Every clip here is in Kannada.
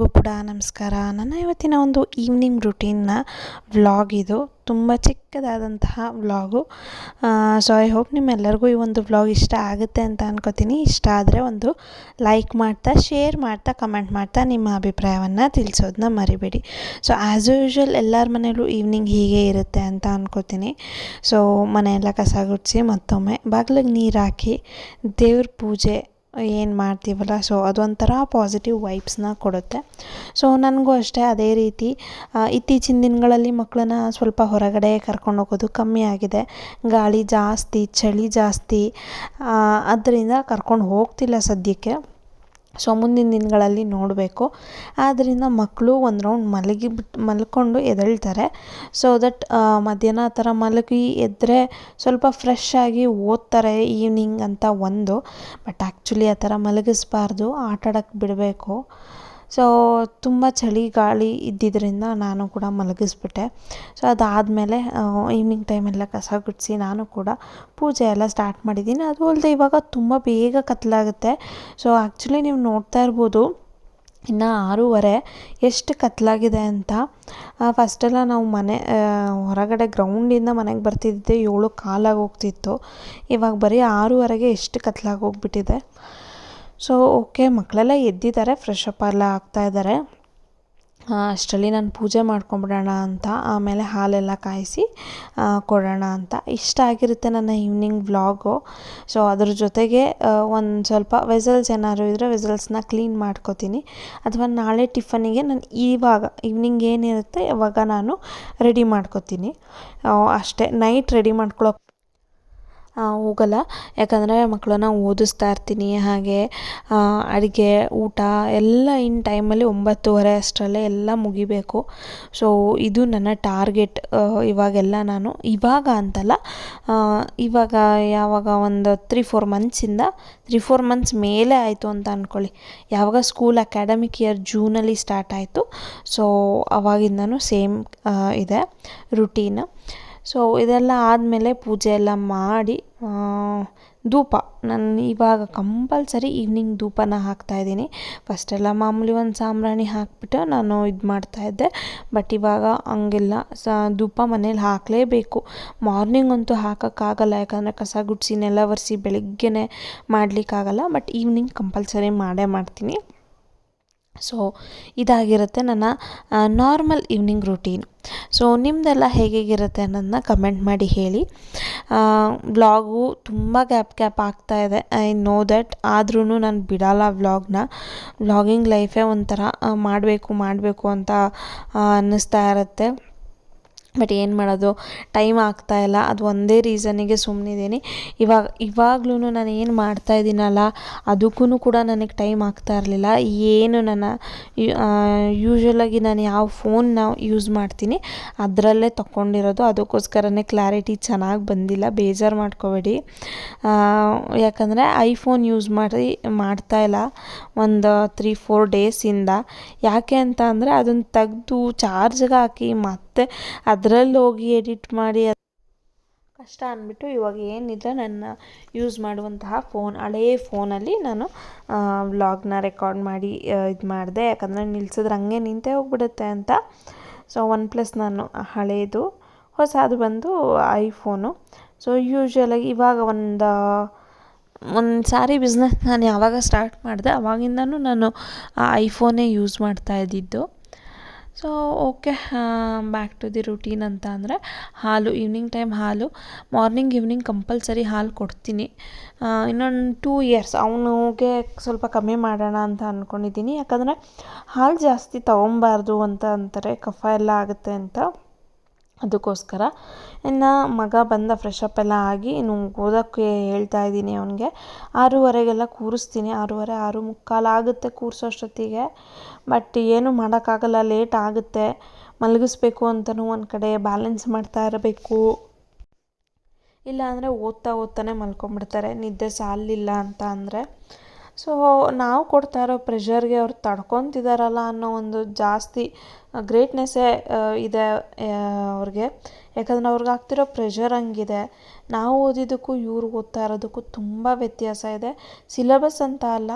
ಎಲ್ರಿಗೂ ಕೂಡ ನಮಸ್ಕಾರ. ನನ್ನ ಇವತ್ತಿನ ಒಂದು ಈವ್ನಿಂಗ್ ರುಟೀನ್ನ ವ್ಲಾಗ್ ಇದು. ತುಂಬ ಚಿಕ್ಕದಾದಂತಹ ವ್ಲಾಗು ಸೊ ಐ ಹೋಪ್ ನಿಮ್ಮೆಲ್ಲರಿಗೂ ಈ ಒಂದು ವ್ಲಾಗ್ ಇಷ್ಟ ಆಗುತ್ತೆ ಅಂತ ಅನ್ಕೋತೀನಿ. ಇಷ್ಟ ಆದರೆ ಒಂದು ಲೈಕ್ ಮಾಡ್ತಾ ಶೇರ್ ಮಾಡ್ತಾ ಕಮೆಂಟ್ ಮಾಡ್ತಾ ನಿಮ್ಮ ಅಭಿಪ್ರಾಯವನ್ನು ತಿಳಿಸೋದನ್ನ ಮರಿಬೇಡಿ. ಸೊ ಆ್ಯಸ್ ಯೂಶ್ವಲ್ ಎಲ್ಲರ ಮನೇಲೂ ಈವ್ನಿಂಗ್ ಹೀಗೆ ಇರುತ್ತೆ ಅಂತ ಅನ್ಕೋತೀನಿ. ಸೊ ಮನೆಯೆಲ್ಲ ಕಸ ಗುಡಿಸಿ ಮತ್ತೊಮ್ಮೆ ಬಾಗಿಲಿಗೆ ನೀರು ಹಾಕಿ ದೇವ್ರ ಪೂಜೆ ಏನು ಮಾಡ್ತೀವಲ್ಲ? ಸೊ ಅದೊಂಥರ ಪಾಸಿಟಿವ್ ವೈಬ್ಸ್ನ ಕೊಡುತ್ತೆ. ಸೊ ನನಗೂ ಅಷ್ಟೇ ಅದೇ ರೀತಿ. ಇತ್ತೀಚಿನ ದಿನಗಳಲ್ಲಿ ಮಕ್ಕಳನ್ನ ಸ್ವಲ್ಪ ಹೊರಗಡೆ ಕರ್ಕೊಂಡು ಹೋಗೋದು ಕಮ್ಮಿ ಆಗಿದೆ. ಗಾಳಿ ಜಾಸ್ತಿ, ಚಳಿ ಜಾಸ್ತಿ ಅದರಿಂದ ಕರ್ಕೊಂಡು ಹೋಗ್ತಿಲ್ಲ ಸದ್ಯಕ್ಕೆ. ಸೊ ಮುಂದಿನ ದಿನಗಳಲ್ಲಿ ನೋಡಬೇಕು. ಆದ್ದರಿಂದ ಮಕ್ಕಳು ಒಂದು ರೌಂಡ್ ಮಲಗಿ ಬಿಟ್ಟು ಮಲ್ಕೊಂಡು ಎದಳ್ತಾರೆ ಸೊ ದಟ್ ಮಧ್ಯಾಹ್ನ ಆ ಥರ ಮಲಗಿ ಎದ್ದರೆ ಸ್ವಲ್ಪ ಫ್ರೆಶ್ ಆಗಿ ಓದ್ತಾರೆ ಈವ್ನಿಂಗ್ ಅಂತ ಒಂದು. ಬಟ್ ಆ್ಯಕ್ಚುಲಿ ಆ ಥರ ಮಲಗಿಸ್ಬಾರ್ದು. ಆಟಾಡೋಕ್ಕೆ ಬಿಡಬೇಕು. ಸೊ ತುಂಬ ಚಳಿ ಗಾಳಿ ಇದ್ದಿದ್ದರಿಂದ ನಾನು ಕೂಡ ಮಲಗಿಸ್ಬಿಟ್ಟೆ. ಸೊ ಅದಾದಮೇಲೆ ಈವ್ನಿಂಗ್ ಟೈಮೆಲ್ಲ ಕಸ ಗುಡಿಸಿ ನಾನು ಕೂಡ ಪೂಜೆ ಎಲ್ಲ ಸ್ಟಾರ್ಟ್ ಮಾಡಿದ್ದೀನಿ. ಅದು ಅಲ್ಲದೆ ಇವಾಗ ತುಂಬ ಬೇಗ ಕತ್ತಲಾಗುತ್ತೆ ಸೊ ಆ್ಯಕ್ಚುಲಿ ನೀವು ನೋಡ್ತಾ ಇರ್ಬೋದು, ಇನ್ನು ಆರೂವರೆ ಎಷ್ಟು ಕತ್ತಲಾಗಿದೆ ಅಂತ. ಫಸ್ಟೆಲ್ಲ ನಾವು ಮನೆ ಹೊರಗಡೆ ಗ್ರೌಂಡಿಂದ ಮನೆಗೆ ಬರ್ತಿದ್ದೆ. ಏಳು ಕಾಲಾಗಿ ಹೋಗ್ತಿತ್ತು ಇವಾಗ ಬರೀ ಆರೂವರೆಗೆ ಎಷ್ಟು ಕತ್ತಲಾಗಿ ಹೋಗ್ಬಿಟ್ಟಿದೆ ಸೊ ಓಕೆ ಮಕ್ಕಳೆಲ್ಲ ಎದ್ದಿದ್ದಾರೆ ಫ್ರೆಶ್ ಅಪ್ ಎಲ್ಲ ಆಗ್ತಾ ಇದ್ದಾರೆ. ಅಷ್ಟರಲ್ಲಿ ನಾನು ಪೂಜೆ ಮಾಡ್ಕೊಂಬಿಡೋಣ ಅಂತ, ಆಮೇಲೆ ಹಾಲೆಲ್ಲ ಕಾಯಿಸಿ ಕೊಡೋಣ ಅಂತ. ಇಷ್ಟ ಆಗಿರುತ್ತೆ ನನ್ನ ಈವ್ನಿಂಗ್ ವ್ಲಾಗು ಸೊ ಅದ್ರ ಜೊತೆಗೆ ಒಂದು ಸ್ವಲ್ಪ ವೆಸಲ್ಸ್ ಏನಾದ್ರು ಇದ್ದರೆ ವೆಸಲ್ಸ್ನ ಕ್ಲೀನ್ ಮಾಡ್ಕೋತೀನಿ. ಅಥವಾ ನಾಳೆ ಟಿಫನಿಗೆ ನಾನು ಇವಾಗ ಈವ್ನಿಂಗ್ ಏನಿರುತ್ತೆ ಇವಾಗ ನಾನು ರೆಡಿ ಮಾಡ್ಕೋತೀನಿ. ಅಷ್ಟೇ ನೈಟ್ ರೆಡಿ ಮಾಡ್ಕೊಳ್ಳೋ ಹೋಗಲ್ಲ. ಯಾಕಂದರೆ ಮಕ್ಕಳನ್ನ ಓದಿಸ್ತಾ ಇರ್ತೀನಿ. ಹಾಗೆ ಅಡುಗೆ, ಊಟ ಎಲ್ಲ ಇನ್ ಟೈಮಲ್ಲಿ ಒಂಬತ್ತುವರೆ ಅಷ್ಟರಲ್ಲೇ ಎಲ್ಲ ಮುಗಿಬೇಕು. ಸೊ ಇದು ನನ್ನ ಟಾರ್ಗೆಟ್ ಇವಾಗೆಲ್ಲ ನಾನು. ಇವಾಗ ಅಂತಲ್ಲ ಇವಾಗ ಯಾವಾಗ ಒಂದು ತ್ರೀ ಫೋರ್ ಮಂತ್ಸಿಂದ ತ್ರೀ ಫೋರ್ ಮಂತ್ಸ್ ಮೇಲೆ ಆಯಿತು ಅಂತ ಅಂದ್ಕೊಳ್ಳಿ ಯಾವಾಗ ಸ್ಕೂಲ್ ಅಕಾಡೆಮಿಕ್ ಇಯರ್ ಜೂನಲ್ಲಿ ಸ್ಟಾರ್ಟ್ ಆಯಿತು. ಸೊ ಅವಾಗಿಂದನೂ ಸೇಮ್ ಇದೆ ರುಟೀನ್ ಸೊ ಇದೆಲ್ಲ ಆದಮೇಲೆ ಪೂಜೆ ಎಲ್ಲ ಮಾಡಿ ಧೂಪ. ನಾನು ಇವಾಗ ಕಂಪಲ್ಸರಿ ಈವ್ನಿಂಗ್ ಧೂಪನ ಹಾಕ್ತಾಯಿದ್ದೀನಿ ಫಸ್ಟೆಲ್ಲ ಮಾಮೂಲಿ ಒಂದು ಸಾಂಬ್ರಾಣಿ ಹಾಕ್ಬಿಟ್ಟು ನಾನು ಇದು ಮಾಡ್ತಾಯಿದ್ದೆ ಬಟ್ ಇವಾಗ ಹಂಗಿಲ್ಲ ಸ, ಧೂಪ ಮನೇಲಿ ಹಾಕಲೇಬೇಕು. ಮಾರ್ನಿಂಗ್ ಅಂತೂ ಹಾಕೋಕ್ಕಾಗಲ್ಲ, ಯಾಕಂದರೆ ಕಸ ಗುಡ್ಸಿನೆಲ್ಲ ನೆಲ ಒರೆಸಿ ಬೆಳಗ್ಗೆನೇ ಮಾಡಲಿಕ್ಕಾಗಲ್ಲ. ಬಟ್ ಈವ್ನಿಂಗ್ ಕಂಪಲ್ಸರಿ ಮಾಡೇ ಮಾಡ್ತೀನಿ. ಸೊ ಇದಾಗಿರುತ್ತೆ ನನ್ನ ನಾರ್ಮಲ್ ಈವ್ನಿಂಗ್ ರುಟೀನ್ ಸೊ ನಿಮ್ಮದೆಲ್ಲ ಹೇಗೇಗಿರುತ್ತೆ ಅನ್ನೋದನ್ನ ಕಮೆಂಟ್ ಮಾಡಿ ಹೇಳಿ. ವ್ಲಾಗು ತುಂಬ ಗ್ಯಾಪ್ ಗ್ಯಾಪ್ ಆಗ್ತಾ ಇದೆ. ಐ ನೋ ದಟ್ ಆದ್ರೂ ನಾನು ಬಿಡಲ್ಲ ವ್ಲಾಗ್ನ ವ್ಲಾಗಿಂಗ್ ಲೈಫೇ ಒಂಥರ ಮಾಡಬೇಕು ಮಾಡಬೇಕು ಅಂತ ಅನ್ನಿಸ್ತಾ ಇರುತ್ತೆ. ಬಟ್ ಏನು ಮಾಡೋದು ಟೈಮ್ ಆಗ್ತಾ ಇಲ್ಲ. ಅದು ಒಂದೇ ರೀಸನಿಗೆ ಸುಮ್ಮನಿದ್ದೀನಿ ಇವಾಗ ಇವಾಗ್ಲೂ ನಾನು ಏನು ಮಾಡ್ತಾ ಇದ್ದೀನಲ್ಲ ಅದಕ್ಕೂ ಕೂಡ ನನಗೆ ಟೈಮ್ ಆಗ್ತಾ ಇರಲಿಲ್ಲ. ಏನು ನನ್ನ ಯೂಶ್ವಲಾಗಿ ನಾನು ಯಾವ ಫೋನ್ ನಾವು ಯೂಸ್ ಮಾಡ್ತೀನಿ, ಅದರಲ್ಲೇ ತಗೊಂಡಿರೋದು ಅದಕ್ಕೋಸ್ಕರನೇ ಕ್ಲಾರಿಟಿ ಚೆನ್ನಾಗಿ ಬಂದಿಲ್ಲ. ಬೇಜಾರು ಮಾಡ್ಕೋಬೇಡಿ. ಯಾಕಂದರೆ ಐಫೋನ್ ಯೂಸ್ ಮಾಡಿ, ಮಾಡ್ತಾ ಇಲ್ಲ. ಒಂದು ತ್ರೀ ಫೋರ್ ಡೇಸಿಂದ ಯಾಕೆ ಅಂತ ಅಂದರೆ ಅದನ್ನು ತೆಗೆದು ಚಾರ್ಜ್ಗೆ ಹಾಕಿ ಮತ್ತೆ ಅದರಲ್ಲಿ ಹೋಗಿ ಎಡಿಟ್ ಮಾಡಿ ಕಷ್ಟ ಅಂದ್ಬಿಟ್ಟು ಇವಾಗ ಏನಿದೆ ನನ್ನ ಯೂಸ್ ಮಾಡುವಂತಹ ಫೋನ್ ಹಳೆಯ ಫೋನಲ್ಲಿ ನಾನು ವ್ಲಾಗ್ನ ರೆಕಾರ್ಡ್ ಮಾಡಿ ಇದು ಮಾಡಿದೆ. ಯಾಕಂದರೆ ನಿಲ್ಸಿದ್ರೆ ಹಂಗೆ ನಿಂತೇ ಹೋಗ್ಬಿಡುತ್ತೆ ಅಂತ. ಸೊ ಒನ್ ಪ್ಲಸ್ ನಾನು ಹಳೇದು, ಹೊಸದು ಬಂದು ಐಫೋನು. ಸೊ, ಯೂಶ್ವಲಾಗಿ ಇವಾಗ ಒಂದು ಒಂದು ಸಾರಿ ಬಿಸ್ನೆಸ್ ನಾನು ಯಾವಾಗ ಸ್ಟಾರ್ಟ್ ಮಾಡಿದೆ, ಅವಾಗಿಂದನೂ ನಾನು ಆ ಐಫೋನೇ ಯೂಸ್ ಮಾಡ್ತಾ ಇದ್ದಿದ್ದು. So okay back to the routine ಅಂತ ಅಂದರೆ ಹಾಲು ಈವ್ನಿಂಗ್ ಟೈಮ್ ಹಾಲು ಮಾರ್ನಿಂಗ್ ಈವ್ನಿಂಗ್ ಕಂಪಲ್ಸರಿ ಹಾಲು ಕೊಡ್ತೀನಿ. ಇನ್ನೊಂದು ಟೂ ಇಯರ್ಸ್ ಅವನಿಗೆ ಸ್ವಲ್ಪ ಕಮ್ಮಿ ಮಾಡೋಣ ಅಂತ ಅಂದ್ಕೊಂಡಿದ್ದೀನಿ ಯಾಕಂದರೆ ಹಾಲು ಜಾಸ್ತಿ ತೊಗೊಬಾರ್ದು ಅಂತ ಅಂತಾರೆ, ಕಫ ಎಲ್ಲ ಆಗುತ್ತೆ ಅಂತ. ಅದಕ್ಕೋಸ್ಕರ. ಇನ್ನು ಮಗ ಬಂದ ಫ್ರೆಶಪ್ ಎಲ್ಲ ಆಗಿ ಇನ್ನು ಓದೋಕ್ಕೆ ಹೇಳ್ತಾ ಇದ್ದೀನಿ ಅವನಿಗೆ. ಆರೂವರೆಗೆಲ್ಲ ಕೂರಿಸ್ತೀನಿ. ಆರೂವರೆ, ಆರು ಮುಕ್ಕಾಲು ಆಗುತ್ತೆ ಕೂರಿಸೋಷ್ಟೊತ್ತಿಗೆ ಬಟ್ ಏನು ಮಾಡೋಕ್ಕಾಗಲ್ಲ ಲೇಟ್ ಆಗುತ್ತೆ. ಮಲಗಿಸ್ಬೇಕು ಅಂತಲೂ ಒಂದು ಕಡೆ ಬ್ಯಾಲೆನ್ಸ್ ಮಾಡ್ತಾ ಇರಬೇಕು. ಇಲ್ಲ ಅಂದರೆ ಓದ್ತಾ ಓದ್ತಾನೆ ಮಲ್ಕೊಂಬಿಡ್ತಾರೆ ನಿದ್ದೆ ಸಾಲಿಲ್ಲ ಅಂತ ಅಂದರೆ. ಸೊ ನಾವು ಕೊಡ್ತಾ ಇರೋ ಪ್ರೆಷರ್ಗೆ ಅವ್ರು ತಡ್ಕೊತಿದಾರಲ್ಲ ಅನ್ನೋ ಒಂದು ಜಾಸ್ತಿ ಗ್ರೇಟ್ನೆಸ್ಸೇ ಇದೆ ಅವ್ರಿಗೆ. ಯಾಕಂದರೆ ಅವ್ರಿಗೆ ಆಗ್ತಿರೋ ಪ್ರೆಷರ್ ಹಂಗಿದೆ. ನಾವು ಓದಿದ್ದಕ್ಕೂ, ಇವ್ರು ಓದ್ತಾ ಇರೋದಕ್ಕೂ ತುಂಬ ವ್ಯತ್ಯಾಸ ಇದೆ. ಸಿಲೆಬಸ್ ಅಂತ ಅಲ್ಲ,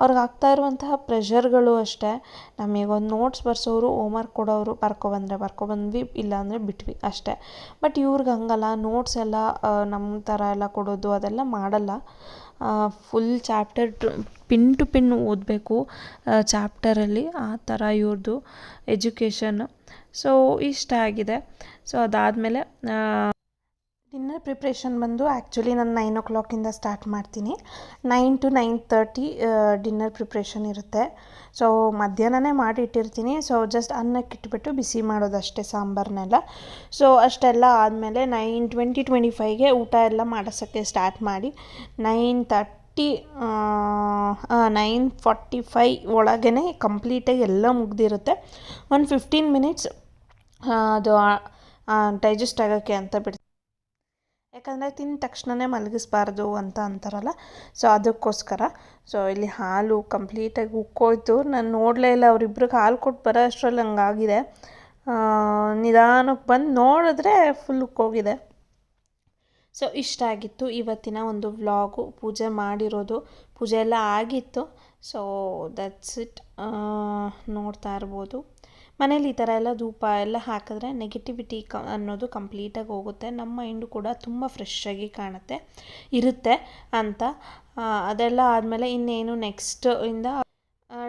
ಅವ್ರಿಗೆ ಆಗ್ತಾ ಇರುವಂತಹ ಪ್ರೆಷರ್ಗಳು ಅಷ್ಟೇ. ನಮಗೊಂದು ನೋಟ್ಸ್ ಬರ್ಸೋರು ಹೋಮ್ವರ್ಕ್ ಕೊಡೋರು ಬರ್ಕೊಬಂದರೆ ಬರ್ಕೊಬಂದ್ವಿ ಇಲ್ಲಾಂದರೆ ಬಿಟ್ವಿ ಅಷ್ಟೇ. ಬಟ್ ಇವ್ರಿಗೆ ಹಂಗಲ್ಲ ನೋಟ್ಸ್ ಎಲ್ಲ ನಮ್ಮ ಥರ ಎಲ್ಲ ಕೊಡೋದು ಅದೆಲ್ಲ ಮಾಡಲ್ಲ. Full chapter pin to pin ಓದಬೇಕು ಚಾಪ್ಟರಲ್ಲಿ ಆ ಥರ ಇವ್ರದ್ದು ಎಜುಕೇಷನ್ ಸೊ ಇಷ್ಟ ಆಗಿದೆ. ಸೊ ಅದಾದಮೇಲೆ ಡಿನ್ನರ್ ಪ್ರಿಪ್ರೇಷನ್ ಬಂದು ಆ್ಯಕ್ಚುಲಿ ನಾನು ನೈನ್ ಓ ಕ್ಲಾಕಿಂದ ಸ್ಟಾರ್ಟ್ ಮಾಡ್ತೀನಿ. Nine to nine thirty dinner preparation ಇರುತ್ತೆ. ಸೊ ಮಧ್ಯಾಹ್ನನೇ ಮಾಡಿ ಇಟ್ಟಿರ್ತೀನಿ ಸೊ ಜಸ್ಟ್ ಅನ್ನಕ್ಕೆ ಇಟ್ಬಿಟ್ಟು ಬಿಸಿ ಮಾಡೋದಷ್ಟೇ ಸಾಂಬಾರನ್ನೆಲ್ಲ ಸೊ ಅಷ್ಟೆಲ್ಲ ಆದಮೇಲೆ ನೈನ್ ಟ್ವೆಂಟಿ ಟ್ವೆಂಟಿ ಫೈವ್ಗೆ ಊಟ ಎಲ್ಲ ಮಾಡಿಸೋಕ್ಕೆ ಸ್ಟಾರ್ಟ್ ಮಾಡಿ. Nine thirty nine forty five ಒಳಗೇ ಕಂಪ್ಲೀಟಾಗಿ ಎಲ್ಲ ಮುಗ್ದಿರುತ್ತೆ. ಒಂದು ಫಿಫ್ಟೀನ್ ಮಿನಿಟ್ಸ್ ಅದು ಡೈಜೆಸ್ಟ್ ಆಗೋಕ್ಕೆ ಅಂತ ಬಿಡ್ತೀವಿ. ಯಾಕಂದರೆ ತಿಂದ ತಕ್ಷಣವೇ ಮಲಗಿಸ್ಬಾರ್ದು ಅಂತ ಅಂತಾರಲ್ಲ, ಸೊ ಅದಕ್ಕೋಸ್ಕರ. ಸೊ ಇಲ್ಲಿ ಹಾಲು ಕಂಪ್ಲೀಟಾಗಿ ಉಕ್ಕೋಯ್ತು. ನಾನು ನೋಡಲೇ ಇಲ್ಲ, ಅವರಿಬ್ರಿಗೆ ಹಾಲು ಕೊಟ್ಟು ಬರೋ ಅಷ್ಟರಲ್ಲಿ ಹಂಗಾಗಿದೆ. ನಿಧಾನಕ್ಕೆ ಬಂದು ನೋಡಿದ್ರೆ ಫುಲ್ ಉಕ್ಕೋಗಿದೆ. ಸೊ ಇಷ್ಟ ಆಗಿತ್ತು ಇವತ್ತಿನ ಒಂದು ವ್ಲಾಗು. ಪೂಜೆ ಮಾಡಿರೋದು. ಪೂಜೆ ಎಲ್ಲ ಆಗಿತ್ತು. ಸೊ ದಟ್ಸ್ ಇಟ್ ನೋಡ್ತಾ ಇರ್ಬೋದು. ಮನೇಲಿ ಈ ಥರ ಎಲ್ಲ ಧೂಪ ಎಲ್ಲ ಹಾಕಿದ್ರೆ ನೆಗೆಟಿವಿಟಿ ಕ, ಅನ್ನೋದು ಕಂಪ್ಲೀಟಾಗಿ ಹೋಗುತ್ತೆ. ನಮ್ಮ ಮೈಂಡು ಕೂಡ ತುಂಬ ಫ್ರೆಶ್ಶಾಗಿ ಕಾಣುತ್ತೆ. ಇರುತ್ತೆ ಅಂತ. ಅದೆಲ್ಲ ಆದಮೇಲೆ ಇನ್ನೇನು ನೆಕ್ಸ್ಟ್ ಇಂದ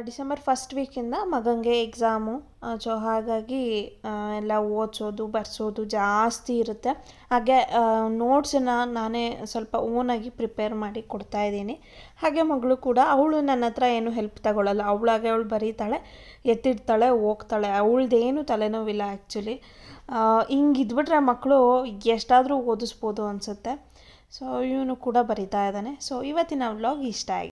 ಡಿಸೆಂಬರ್ ಫಸ್ಟ್ ವೀಕಿಂದ ಮಗಂಗೆ ಎಕ್ಸಾಮು ಸೊ ಹಾಗಾಗಿ ಎಲ್ಲ ಓದಿಸೋದು, ಬರ್ಸೋದು ಜಾಸ್ತಿ ಇರುತ್ತೆ. ಹಾಗೆ ನೋಟ್ಸನ್ನು ನಾನೇ ಸ್ವಲ್ಪ ಓನಾಗಿ ಪ್ರಿಪೇರ್ ಮಾಡಿ ಕೊಡ್ತಾ ಇದ್ದೀನಿ. ಹಾಗೆ ಮಗಳು ಕೂಡ ಅವಳು ನನ್ನ ಹತ್ರ ಏನು ಹೆಲ್ಪ್ ತಗೊಳ್ಳಲ್ಲ ಅವಳಾಗೆ ಅವಳು ಬರೀತಾಳೆ, ಎತ್ತಿಡ್ತಾಳೆ, ಹೋಗ್ತಾಳೆ. ಅವಳದೇನು ತಲೆನೋವಿಲ್ಲ ಆ್ಯಕ್ಚುಲಿ ಹಿಂಗಿದ್ಬಿಟ್ರೆ ಮಕ್ಕಳು ಎಷ್ಟಾದರೂ ಓದಿಸ್ಬೋದು ಅನಿಸುತ್ತೆ. ಸೊ ಇವನು ಕೂಡ ಬರಿತಾ ಇದ್ದಾನೆ. ಸೊ ಇವತ್ತಿನ ವ್ಲಾಗ್ ಇಷ್ಟ ಆಗಿದೆ